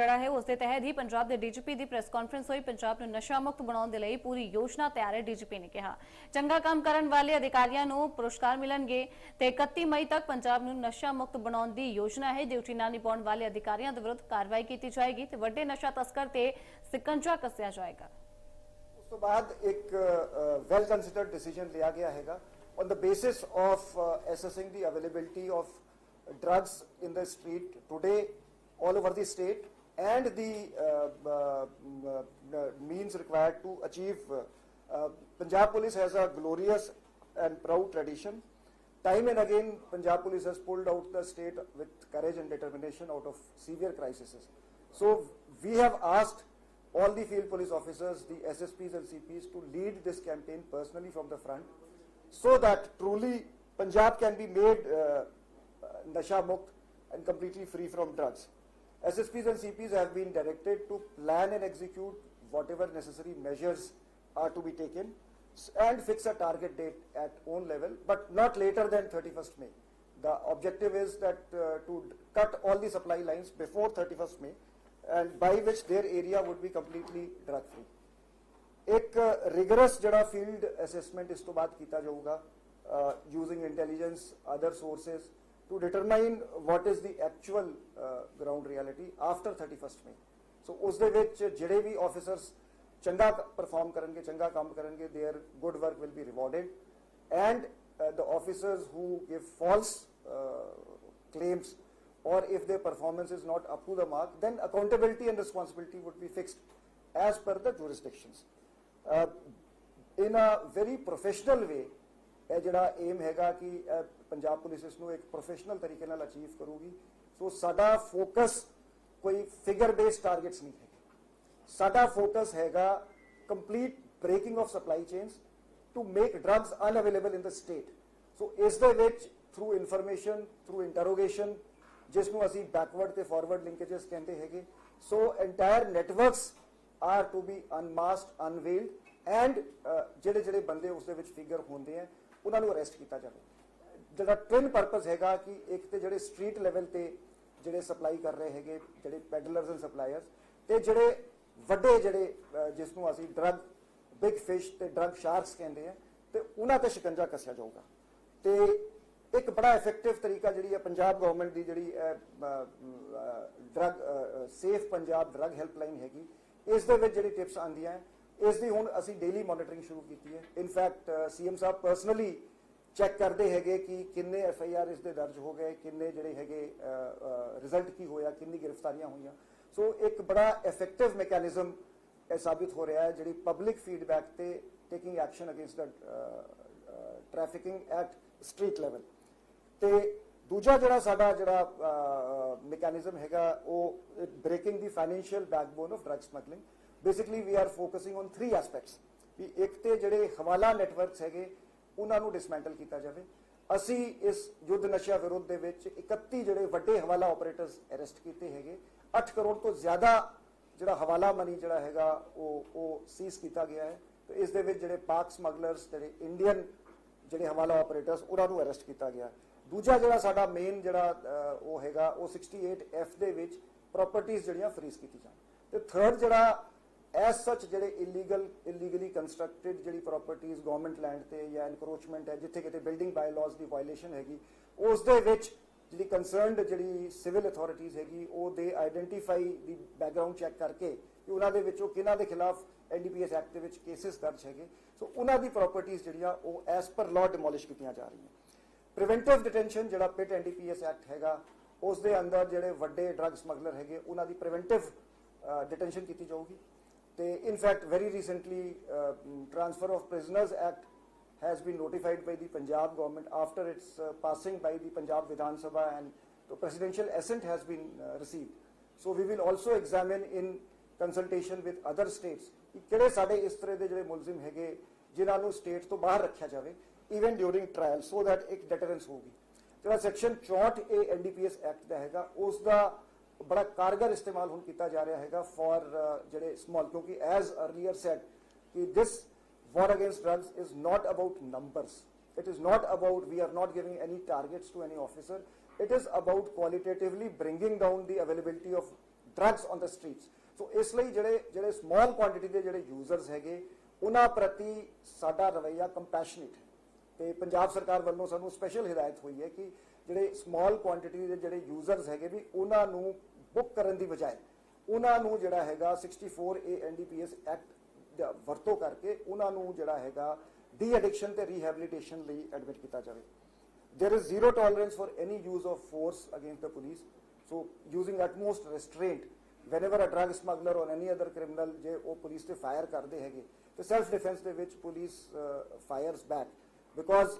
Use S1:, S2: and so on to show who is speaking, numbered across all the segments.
S1: ਜਿਹੜਾ ਹੈ, ਉਸ ਦੇ ਤਹਿਤ ਹੀ ਪੰਜਾਬ ਦੇ ਡੀਜੀਪੀ ਦੀ ਪ੍ਰੈਸ ਕਾਨਫਰੰਸ ਹੋਈ। ਪੰਜਾਬ ਨੂੰ ਨਸ਼ਾ ਮੁਕਤ ਬਣਾਉਣ ਦੇ ਲਈ ਪੂਰੀ ਯੋਜਨਾ ਤਿਆਰ ਹੈ, ਡੀਜੀਪੀ ਨੇ ਕਿਹਾ। ਚੰਗਾ ਕੰਮ ਕਰਨ ਵਾਲੇ ਅਧਿਕਾਰੀਆਂ ਨੂੰ ਪੁਰਸਕਾਰ ਮਿਲਣਗੇ ਤੇ 31 ਮਈ ਤੱਕ ਪੰਜਾਬ ਨੂੰ ਨਸ਼ਾ ਮੁਕਤ ਬਣਾਉਣ ਦੀ ਯੋਜਨਾ ਹੈ, ਡਿਊਟੀ ਨਾ ਨਿਭਾਉਣ ਵਾਲੇ ਅਧਿਕਾਰੀਆਂ ਦੇ ਵਿਰੁੱਧ ਕਾਰਵਾਈ ਕੀਤੀ ਜਾਏਗੀ ਤੇ ਵੱਡੇ ਨਸ਼ਾ ਤਸਕਰ ਤੇ ਸਿਕੰਜਾ ਕੱਸਿਆ ਜਾਏਗਾ।
S2: ਉਸ ਤੋਂ ਬਾਅਦ ਇੱਕ ਵੈਲ ਕੰਸੀਡਰਡ ਡਿਸੀਜਨ ਲਿਆ ਗਿਆ ਹੈਗਾ। On the basis of assessing the availability of drugs in the street today, all over the state and the uh, uh, uh, means required to achieve Punjab police has a glorious and proud tradition time and again Punjab police has pulled out the state with courage and determination out of severe crises so we have asked all the field police officers, the SSPs and CPs to lead this campaign personally from the front so that truly Punjab can be made uh, nasha mukt and completely free from drugs. SSPs and CPs have been directed to plan and execute whatever necessary measures are to be taken and fix a target date at own level, but not later than 31st May. The objective is that uh, to cut all the supply lines before 31st May and by which their area would be completely drug free. एक rigorous जड़ा field assessment इस तो बात किया जाऊगा using intelligence other sources To determine what is the actual ground reality after 31st May so ਉਸ ਦੇ ਵਿੱਚ ਜਿਹੜੇ ਵੀ ਆਫੀਸਰਸ ਚੰਗਾ ਪਰਫਾਰਮ ਕਰਨਗੇ ਚੰਗਾ ਕੰਮ ਕਰਨਗੇ there good work will be rewarded and uh, the officers who give false uh, claims or if their performance is not up to the mark, then accountability and responsibility would be fixed as per the jurisdictions. Uh, in a very professional way, ਇਹ ਜਿਹੜਾ aim ਹੈਗਾ ਕਿ ਅਹ, Punjab police ਇਸ ਨੂੰ ਇੱਕ professional ਤਰੀਕੇ ਨਾਲ achieve ਕਰੂਗੀ। ਸੋ ਸਾਡਾ ਫੋਕਸ ਕੋਈ ਫਿਗਰ ਬੇਸਡ ਟਾਰਗੇਟਸ ਨਹੀਂ ਹੈਗੇ। ਸਾਡਾ ਫੋਕਸ ਹੈਗਾ complete breaking of supply chains to make drugs unavailable in the state so ਇਸ ਦੇ ਵਿੱਚ ਥਰੂ ਇਨਫੋਰਮੇਸ਼ਨ ਥਰੂ ਇੰਟਰੋਗੇਸ਼ਨ ਜਿਸ ਨੂੰ ਅਸੀਂ ਬੈਕਵਰਡ ਤੇ ਫਾਰਵਰਡ ਲਿੰਕੇजेस ਕਹਿੰਦੇ ਹੈਗੇ। So entire networks are to be unmasked unveiled and ਜਿਹੜੇ ਜਿਹੜੇ ਬੰਦੇ ਉਸ ਦੇ ਵਿੱਚ ਫਿਗਰ ਹੁੰਦੇ ਆ, ਉਹਨਾਂ ਨੂੰ ਅਰੈਸਟ ਕੀਤਾ ਜਾਵੇ ਜਿਹੜਾ ਟ੍ਰਿਨ ਪਰਪਸ ਹੈਗਾ ਕਿ ਇੱਕ ਤੇ ਜਿਹੜੇ ਸਟਰੀਟ ਲੈਵਲ ਤੇ ਜਿਹੜੇ ਸਪਲਾਈ ਕਰ ਰਹੇ ਹੈਗੇ ਜਿਹੜੇ ਪੈਡਲਰਸ ਐਂਡ ਸਪਲਾਇਰਸ ਤੇ ਜਿਹੜੇ ਵੱਡੇ ਜਿਹੜੇ ਜਿਸ ਨੂੰ ਅਸੀਂ ਡਰੱਗ ਬਿਗ ਫਿਸ਼ ਤੇ ਡਰੱਗ ਸ਼ਾਰਕਸ ਕਹਿੰਦੇ ਆ ਤੇ ਉਹਨਾਂ ਤੇ ਸ਼ਿਕੰਜਾ ਕੱਸਿਆ ਜਾਊਗਾ। ਤੇ ਇੱਕ ਬੜਾ ਇਫੈਕਟਿਵ ਤਰੀਕਾ ਜਿਹੜੀ ਹੈ ਪੰਜਾਬ ਗਵਰਨਮੈਂਟ ਦੀ ਜਿਹੜੀ drug safe Punjab drug helpline ਹੈਗੀ ਇਸ ਦੇ ਵਿੱਚ ਜਿਹੜੀ ਟਿਪਸ ਆਉਂਦੀਆਂ ਹੈ, ਇਸ ਦੀ ਹੁਣ ਅਸੀਂ ਡੇਲੀ ਮੋਨੀਟਰਿੰਗ ਸ਼ੁਰੂ ਕੀਤੀ ਹੈ। ਇਨਫੈਕਟ ਸੀਐਮ ਸਾਹਿਬ ਪਰਸਨਲੀ ਚੈੱਕ ਕਰਦੇ ਹੈਗੇ ਕਿ ਕਿੰਨੇ ਐਫ ਆਈ ਆਰ ਇਸ ਦੇ ਦਰਜ ਹੋ ਗਏ, ਕਿੰਨੇ ਜਿਹੜੇ ਹੈਗੇ ਰਿਜ਼ਲਟ ਕੀ ਹੋਇਆ, ਕਿੰਨੀ ਗ੍ਰਿਫਤਾਰੀਆਂ ਹੋਈਆਂ। ਸੋ ਇੱਕ ਬੜਾ ਇਫੈਕਟਿਵ ਮੈਕੈਨਿਜ਼ਮ ਇਹ ਸਾਬਿਤ ਹੋ ਰਿਹਾ ਹੈ, ਜਿਹੜੀ ਪਬਲਿਕ ਫੀਡਬੈਕ ਤੇ taking action against the trafficking at street level ਤੇ ਦੂਜਾ ਜਿਹੜਾ ਸਾਡਾ ਜਿਹੜਾ ਮੈਕੈਨਿਜ਼ਮ ਹੈਗਾ, ਉਹ breaking the financial backbone of drug smuggling basically we are focusing on three aspects we ਇੱਕ ਤੇ ਜਿਹੜੇ ਹਵਾਲਾ ਨੈਟਵਰਕਸ ਹੈਗੇ ਉਹਨਾਂ ਨੂੰ ਡਿਸਮੈਂਟਲ ਕੀਤਾ ਜਾਵੇ। ਅਸੀਂ ਇਸ ਯੁੱਧ ਨਸ਼ਾ ਵਿਰੁੱਧ ਦੇ ਵਿੱਚ 31 ਜਿਹੜੇ ਵੱਡੇ ਹਵਾਲਾ ਆਪਰੇਟਰਸ ਅਰੈਸਟ ਕੀਤੇ ਹੈਗੇ। 8 ਕਰੋੜ ਤੋਂ ਜ਼ਿਆਦਾ ਜਿਹੜਾ ਹਵਾਲਾ ਮਨੀ ਜਿਹੜਾ ਹੈਗਾ, ਉਹ ਉਹ ਸੀਜ਼ ਕੀਤਾ ਗਿਆ ਹੈ। ਤੇ ਇਸ ਦੇ ਵਿੱਚ ਜਿਹੜੇ ਪਾਕ ਸਮਗਲਰਸ ਜਿਹੜੇ ਇੰਡੀਅਨ ਜਿਹੜੇ ਹਵਾਲਾ ਆਪਰੇਟਰਸ ਉਹਨਾਂ ਨੂੰ ਅਰੈਸਟ ਕੀਤਾ ਗਿਆ। ਦੂਜਾ ਜਿਹੜਾ ਸਾਡਾ ਮੇਨ ਜਿਹੜਾ ਉਹ ਹੈਗਾ, ਉਹ 68F ਦੇ ਵਿੱਚ ਪ੍ਰਾਪਰਟੀਆਂ ਜਿਹੜੀਆਂ ਫਰੀਜ਼ ਕੀਤੀ ਜਾਣ ਤੇ ਥਰਡ ਜਿਹੜਾ ਐਸ ਸੱਚ ਜਿਹੜੇ ਇਲੀਗਲ ਇਲੀਗਲੀ ਕੰਸਟਰਕਟਿਡ ਜਿਹੜੀ ਪ੍ਰਾਪਰਟੀਆਂ ਗਵਰਨਮੈਂਟ ਲੈਂਡ ਤੇ ਜਾਂ ਐਨਕਰੋਚਮੈਂਟ ਹੈ, ਜਿੱਥੇ ਕਿਤੇ ਬਿਲਡਿੰਗ ਬਾਇਲਾਜ਼ ਦੀ ਵਾਇਲੇਸ਼ਨ ਹੈਗੀ, ਉਸ ਦੇ ਵਿੱਚ ਜਿਹੜੀ ਕੰਸਰਨਡ ਜਿਹੜੀ ਸਿਵਲ ਅਥਾਰਟੀਆਂ ਹੈਗੀ, ਉਹ ਦੇ ਆਇਡੈਂਟੀਫਾਈ ਦੀ ਬੈਕਗ੍ਰਾਉਂਡ ਚੈੱਕ ਕਰਕੇ ਕਿ ਉਹਨਾਂ ਦੇ ਵਿੱਚੋਂ ਕਿਹਨਾਂ ਦੇ ਖਿਲਾਫ ਐਨਡੀਪੀਐਸ ਐਕਟ ਦੇ ਵਿੱਚ ਕੇਸਿਸ ਦਰਜ ਹੈਗੇ। ਸੋ ਉਹਨਾਂ ਦੀ ਪ੍ਰਾਪਰਟੀਆਂ ਜਿਹੜੀਆਂ, ਉਹ ਐਸ ਪਰ ਲਾਅ ਡਿਮੋਲਿਸ਼ ਕੀਤੀਆਂ ਜਾ ਰਹੀਆਂ। ਪ੍ਰੀਵੈਂਟਿਵ ਡਿਟੈਂਸ਼ਨ ਜਿਹੜਾ ਪਿਟ ਐਨਡੀਪੀਐਸ ਐਕਟ ਹੈਗਾ, ਉਸ ਦੇ ਅੰਦਰ ਜਿਹੜੇ ਵੱਡੇ ਡਰੱਗ ਸਮਗਲਰ ਹੈਗੇ, ਉਹਨਾਂ ਦੀ ਪ੍ਰੀਵੈਂਟਿਵ ਡਿਟੈਂਸ਼ਨ ਕੀਤੀ ਜਾਊਗੀ। ਤੇ in fact very recently transfer of prisoners act has been notified by the Punjab government after its uh, passing by the Punjab Vidhan Sabha and the presidential assent has been uh, received. So we will also examine in consultation with other states ਕਿ ਕਿਹੜੇ ਸਾਡੇ ਇਸ ਤਰ੍ਹਾਂ ਦੇ ਜਿਹੜੇ ਮੁਲਜ਼ਮ ਹੈਗੇ ਜਿਨ੍ਹਾਂ ਨੂੰ ਸਟੇਟ ਤੋਂ ਬਾਹਰ ਰੱਖਿਆ ਜਾਵੇ even during trial so that ਇੱਕ ਡੈਟਰੈਂਸ ਹੋਊਗੀ ਜਿਹੜਾ ਸੈਕਸ਼ਨ 64 ਏ ਐਨਡੀਪੀਐਸ ਐਕਟ ਦਾ ਹੈਗਾ ਉਸ ਦਾ ਬੜਾ ਕਾਰਗਰ ਇਸਤੇਮਾਲ ਹੁਣ ਕੀਤਾ ਜਾ ਰਿਹਾ ਹੈਗਾ ਫॉर ਜਿਹੜੇ ਸਮਾਲ ਕਿਉਂਕਿ ਐਜ਼ ਅਰਲੀਅਰ ਸੈਡ ਕਿ this war against drugs is not about numbers. It is not about, we are not giving any targets to any officer. It is about qualitatively bringing down the availability of drugs on the streets so ਇਸ ਲਈ ਜਿਹੜੇ ਜਿਹੜੇ small quantity ਦੇ ਜਿਹੜੇ users ਹੈਗੇ ਉਹਨਾਂ ਪ੍ਰਤੀ ਸਾਡਾ ਰਵੱਈਆ ਕੰਪੈਸ਼ਨੇਟ ਹੈ ਤੇ ਪੰਜਾਬ ਸਰਕਾਰ ਵੱਲੋਂ ਸਾਨੂੰ ਸਪੈਸ਼ਲ ਹਿਦਾਇਤ ਹੋਈ ਹੈ ਕਿ ਜਿਹੜੇ ਸਮਾਲ ਕੁਆਂਟੀਟੀ ਦੇ ਜਿਹੜੇ ਯੂਜ਼ਰਸ ਹੈਗੇ ਵੀ ਉਹਨਾਂ ਨੂੰ ਬੁੱਕ ਕਰਨ ਦੀ ਬਜਾਏ, ਉਹਨਾਂ ਨੂੰ ਜਿਹੜਾ ਹੈਗਾ 64 ਏ ਐਨਡੀਪੀਐਸ ਐਕਟ ਦਾ ਵਰਤੋਂ ਕਰਕੇ ਉਹਨਾਂ ਨੂੰ ਜਿਹੜਾ ਹੈਗਾ ਡੀ ਐਡਿਕਸ਼ਨ ਤੇ ਰੀਹੈਬਿਲਿਟੇਸ਼ਨ ਲਈ ਐਡਮਿਟ ਕੀਤਾ ਜਾਵੇ। There is zero tolerance for any use of force against the police. So, using utmost restraint, whenever a drug smuggler or any other criminal ਜੇ ਉਹ ਪੁਲਿਸ ਤੇ ਫਾਇਰ ਕਰਦੇ ਹੈਗੇ, ਤੇ ਸੈਲਫ ਡਿਫੈਂਸ ਦੇ ਵਿੱਚ ਪੁਲਿਸ ਫਾਇਰਸ ਬੈਕ ਬਿਕੋਜ਼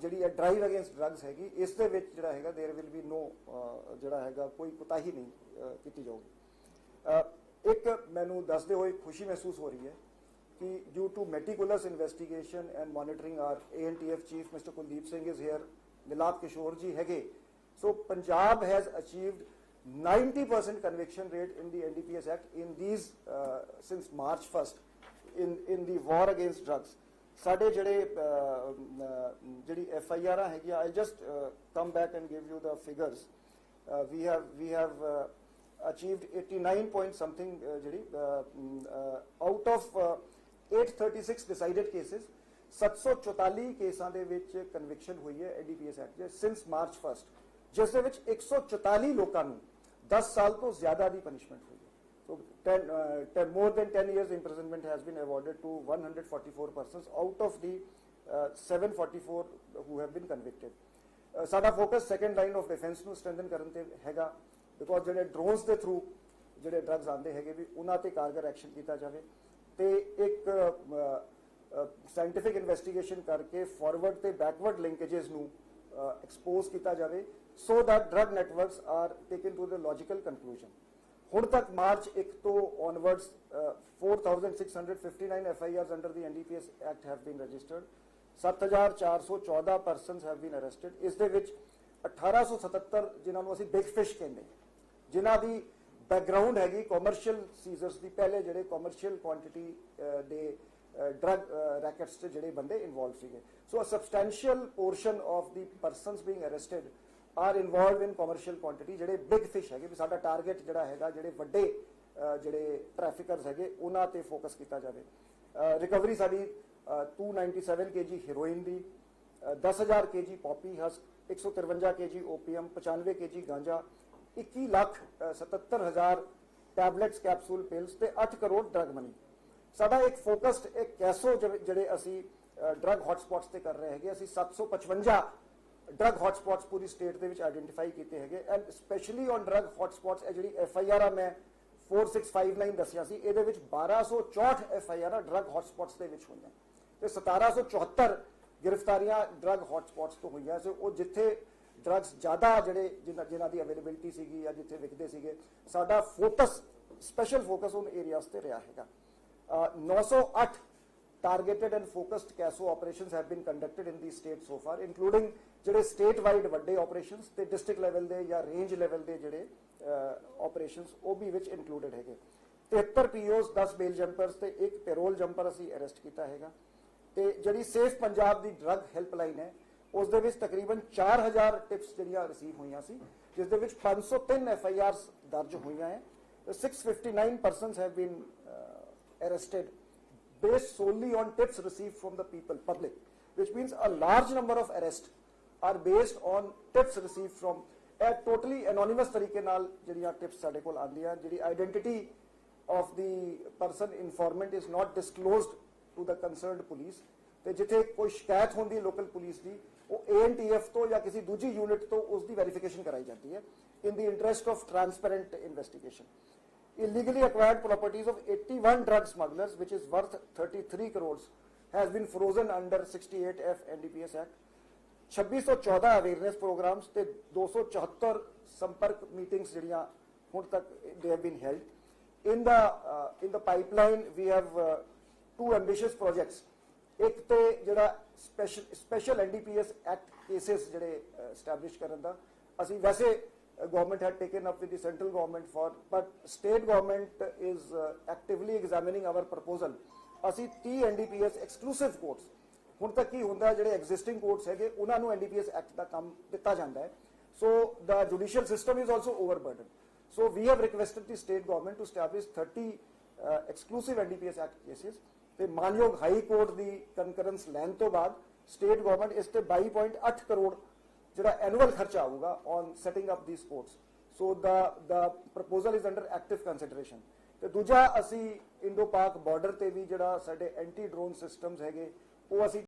S2: ਜਿਹੜੀ ਇਹ ਡਰਾਈਵ ਅਗੇਂਸਟ ਡਰੱਗਸ ਹੈਗੀ ਇਸ ਦੇ ਵਿੱਚ ਜਿਹੜਾ ਹੈਗਾ देयर ਵਿਲ ਬੀ ਨੋ ਜਿਹੜਾ ਹੈਗਾ ਕੋਈ ਕੁਤਾਹੀ ਨਹੀਂ ਅਹ, ਕੀਤੀ ਜਾਊਗੀ ਅਹ, ਇੱਕ ਮੈਨੂੰ ਦੱਸਦੇ ਹੋਏ ਖੁਸ਼ੀ ਮਹਿਸੂਸ ਹੋ ਰਹੀ ਹੈ ਕਿ due to meticulous investigation and monitoring our ANTF chief Mr. Kuldeep Singh is here Milad Kishore ji ਹੈਗੇ so Punjab has achieved 90% conviction rate in the NDPS Act in these uh, since March 1st in in the war against drugs ਸਾਡੇ ਜਿਹੜੇ ਜਿਹੜੀ F I R ਹੈਗੀਆਂ I just come back and give you the figures we have have we have uh, achieved 89 point something ਜਿਹੜੀ out of uh, out of uh, 836 decided cases 744 ਕੇਸਾਂ ਦੇ ਵਿੱਚ conviction ਹੋਈ ਹੈ ਐਡੀਪੀਐਸ ਐਕਟ ਦੇ since March 1st ਜਿਸ ਦੇ ਵਿੱਚ 144 ਲੋਕਾਂ ਨੂੰ 10 ਸਾਲ ਤੋਂ ਜ਼ਿਆਦਾ ਦੀ ਪਨਿਸ਼ਮੈਂਟ ਹੋਈ। So 10 uh, 10 more than 10 years imprisonment has been awarded to 144 persons out of the uh, 744 who have been convicted. Uh, ਸਾਡਾ focus second line of defence ਨੂੰ ਸਟਰੈਂਥਨ ਕਰਨ ਤੇ ਹੈਗਾ ਬਿਕੋਜ਼ ਜਿਹੜੇ ਡਰੋਨਸ ਦੇ ਥਰੂ ਜਿਹੜੇ ਡਰੱਗਸ ਆਉਂਦੇ ਹੈਗੇ ਵੀ ਉਹਨਾਂ ਤੇ ਕਾਰਗਰ ਐਕਸ਼ਨ ਕੀਤਾ ਜਾਵੇ ਤੇ ਇੱਕ ਸਾਇੰਟਿਫਿਕ ਇਨਵੈਸਟੀਗੇਸ਼ਨ ਕਰਕੇ ਫਾਰਵਰਡ ਤੇ ਬੈਕਵਰਡ ਲਿੰਕੇजेस ਨੂੰ ਐਕਸਪੋਜ਼ ਕੀਤਾ ਜਾਵੇ so that drug networks are taken to the logical conclusion ਹੁਣ ਤੱਕ ਮਾਰਚ 1 ਤੋਂ onwards uh, 4659 FIRs under the NDPS Act have been registered. 7414 persons have been arrested ਇਸ ਦੇ ਵਿੱਚ 1877 ਜਿਨ੍ਹਾਂ ਨੂੰ ਅਸੀਂ ਬਿਗ ਫਿਸ਼ ਕਹਿੰਦੇ ਜਿਨ੍ਹਾਂ ਦੀ ਬੈਕਗ੍ਰਾਉਂਡ ਹੈਗੀ ਕਮਰਸ਼ੀਅਲ ਸੀਜ਼ਰਸ ਦੀ ਪਹਿਲੇ ਜਿਹੜੇ ਕਮਰਸ਼ੀਅਲ ਕੁਆਂਟੀਟੀ ਦੇ ਡਰਗ ਰੈਕਟਸ ਤੇ ਜਿਹੜੇ ਬੰਦੇ ਇਨਵੋਲਵ ਸੀਗੇ। So a substantial portion of the persons being arrested are involved in commercial quantity ਜਿਹੜੇ ਬਿਗ ਫਿਸ਼ ਹੈਗੇ ਵੀ ਸਾਡਾ ਟਾਰਗੇਟ ਜਿਹੜਾ ਹੈਗਾ ਜਿਹੜੇ ਵੱਡੇ ਜਿਹੜੇ ਟ੍ਰੈਫਿਕਰਸ ਹੈਗੇ ਉਹਨਾਂ ਤੇ ਫੋਕਸ ਕੀਤਾ ਜਾਵੇ। ਰਿਕਵਰੀ ਸਾਡੀ ਅਹ, 297 ਕੇਜੀ ਹੀਰੋਇਨ ਦੀ ਅਹ, 10000 KG poppy husk 153 KG opium 95 KG ganja 21 lakh uh, 77000 tablets capsules pills ਤੇ 8 ਕਰੋੜ ਡਰਗ ਮਨੀ ਸਾਡਾ ਇੱਕ ਫੋਕਸਡ ਇੱਕ ਕੈਸੋ ਜਿਹੜੇ ਜਿਹੜੇ ਅਸੀਂ ਡਰਗ ਹੌਟਸਪੌਟਸ ਤੇ ਕਰ ਰਹੇ ਹੈਗੇ ਅਸੀਂ 755 ਡਰਗ ਹੌਟਸਪੌਟਸ ਪੂਰੀ ਸਟੇਟ ਦੇ ਵਿੱਚ ਆਇਡੈਂਟੀਫਾਈ ਕੀਤੇ ਹੈਗੇ। And specially on drug hotspots ਇਹ ਜਿਹੜੀ ਐਫ ਆਈ ਆਰ ਆ ਮੈਂ 4659 ਦੱਸਿਆ ਸੀ ਇਹਦੇ ਵਿੱਚ 1264 F I R drug hotspots ਦੇ ਵਿੱਚ ਹੋਈਆਂ। ਤੇ 1774 ਗ੍ਰਿਫਤਾਰੀਆਂ ਡਰਗ ਹੌਟਸਪੌਟਸ ਤੋਂ ਹੋਈਆਂ। ਸੋ ਉਹ ਜਿੱਥੇ ਡਰੱਗਸ ਜ਼ਿਆਦਾ ਜਿਹੜੇ ਜਿਨ੍ਹਾਂ ਜਿਨ੍ਹਾਂ ਦੀ ਅਵੇਲੇਬਿਲਟੀ ਸੀਗੀ ਜਾਂ ਜਿੱਥੇ ਵਿਕਦੇ ਸੀਗੇ ਸਾਡਾ ਫੋਕਸ ਸਪੈਸ਼ਲ ਫੋਕਸ ਉਹਨ ਏਰੀਆਸ ਤੇ ਰਿਹਾ ਹੈਗਾ। Uh, 908 targeted and focused CASO operations have been conducted in the state so far, including ਜਿਹੜੇ ਸਟੇਟ ਵਾਈਡ ਵੱਡੇ ਆਪਰੇਸ਼ਨਸ ਤੇ ਡਿਸਟ੍ਰਿਕਟ ਲੈਵਲ ਦੇ ਜਾਂ ਰੇਂਜ ਲੈਵਲ ਦੇ ਜਿਹੜੇ ਆਪਰੇਸ਼ਨਸ ਉਹ ਵੀ ਵਿੱਚ ਇਨਕਲੂਡਡ ਹੈਗੇ 73 ਪੀਓਸ 10 ਬੇਲ ਜੰਪਰਸ ਤੇ ਇੱਕ ਪੈਰੋਲ ਜੰਪਰ ਅਸੀਂ ਅਰੈਸਟ ਕੀਤਾ ਹੈਗਾ ਤੇ ਜਿਹੜੀ ਸੇਫ ਪੰਜਾਬ ਦੀ ਡਰੱਗ ਹੈਲਪਲਾਈਨ ਹੈ ਉਸ ਦੇ ਵਿੱਚ ਤਕਰੀਬਨ 4000 ਟਿਪਸ ਜਿਹੜੀਆਂ ਰਿਸੀਵ ਹੋਈਆਂ ਸੀ ਜਿਸ ਦੇ ਵਿੱਚ 503 ਐਫ ਆਈ ਆਰਸ ਦਰਜ ਹੋਈਆਂ ਹੈ 659 persons have been arrested based solely on tips received from the people public which means a large number of arrests are based on tips received from ਇਹ totally anonymous ਤਰੀਕੇ ਨਾਲ ਜਿਹੜੀਆਂ tips ਸਾਡੇ ਕੋਲ ਆਉਂਦੀਆਂ ਜਿਹੜੀ identity of the person informant is not disclosed to the concerned police ਤੇ ਜਿੱਥੇ ਕੋਈ ਸ਼ਿਕਾਇਤ ਹੁੰਦੀ ਲੋਕਲ ਪੁਲਿਸ ਦੀ ਉਹ ਏਐਨਟੀਐਫ ਤੋਂ ਜਾਂ ਕਿਸੇ ਦੂਜੀ ਯੂਨਿਟ ਤੋਂ ਉਸ ਦੀ ਵੈਰੀਫਿਕੇਸ਼ਨ ਕਰਾਈ ਜਾਂਦੀ ਹੈ in the interest of transparent investigation illegally acquired properties of 81 drug smugglers, which is worth 33 crores, has been frozen under 68F NDPS Act. 2614 awareness programmes ਤੇ 274 ਸੰਪਰਕ ਮੀਟਿੰਗਸ ਜਿਹੜੀਆਂ ਹੁਣ ਤੱਕ ਦੇ have been held in the in the pipeline we have two ambitious projects ਇੱਕ ਤੇ ਜਿਹੜਾ special NDPS act cases ਜਿਹੜੇ ਸਟੈਬਲਿਸ਼ ਕਰਨ ਦਾ। ਅਸੀਂ ਵੈਸੇ government had taken up with the central government for but state government is actively examining our proposal ਅਸੀਂ 30 NDPS exclusive courts ਹੁਣ ਤੱਕ ਕੀ ਹੁੰਦਾ ਜਿਹੜੇ ਐਗਜ਼ਿਸਟਿੰਗ ਕੋਰਟਸ ਹੈਗੇ ਉਹਨਾਂ ਨੂੰ ਐਨਡੀਪੀਐਸ ਐਕਟ ਦਾ ਕੰਮ ਦਿੱਤਾ ਜਾਂਦਾ ਹੈ। So the judicial system is also overburden So we have requested the state government to establish 30 uh, exclusive NDPS Act cases. ਤੇ ਮਾਨਯੋਗ ਹਾਈ ਕੋਰਟ ਦੀ ਕੰਕਰੈਂਸ ਲੈਣ ਤੋਂ ਬਾਅਦ ਸਟੇਟ ਗਵਰਨਮੈਂਟ ਇਸ ਤੇ 22.8 ਕਰੋੜ ਜਿਹੜਾ ਐਨੂਅਲ ਖਰਚਾ ਆਊਗਾ on setting up the sports so the the proposal is under active consideration ਤੇ ਦੂਜਾ ਅਸੀਂ ਇੰਡੋ ਪਾਕ ਬਾਰਡਰ ਤੇ ਵੀ ਜਿਹੜਾ ਸਾਡੇ ਐਂਟੀ ਡਰੋਨ ਸਿਸਟਮਸ ਹੈਗੇ ਉਹ ਅਸੀਂ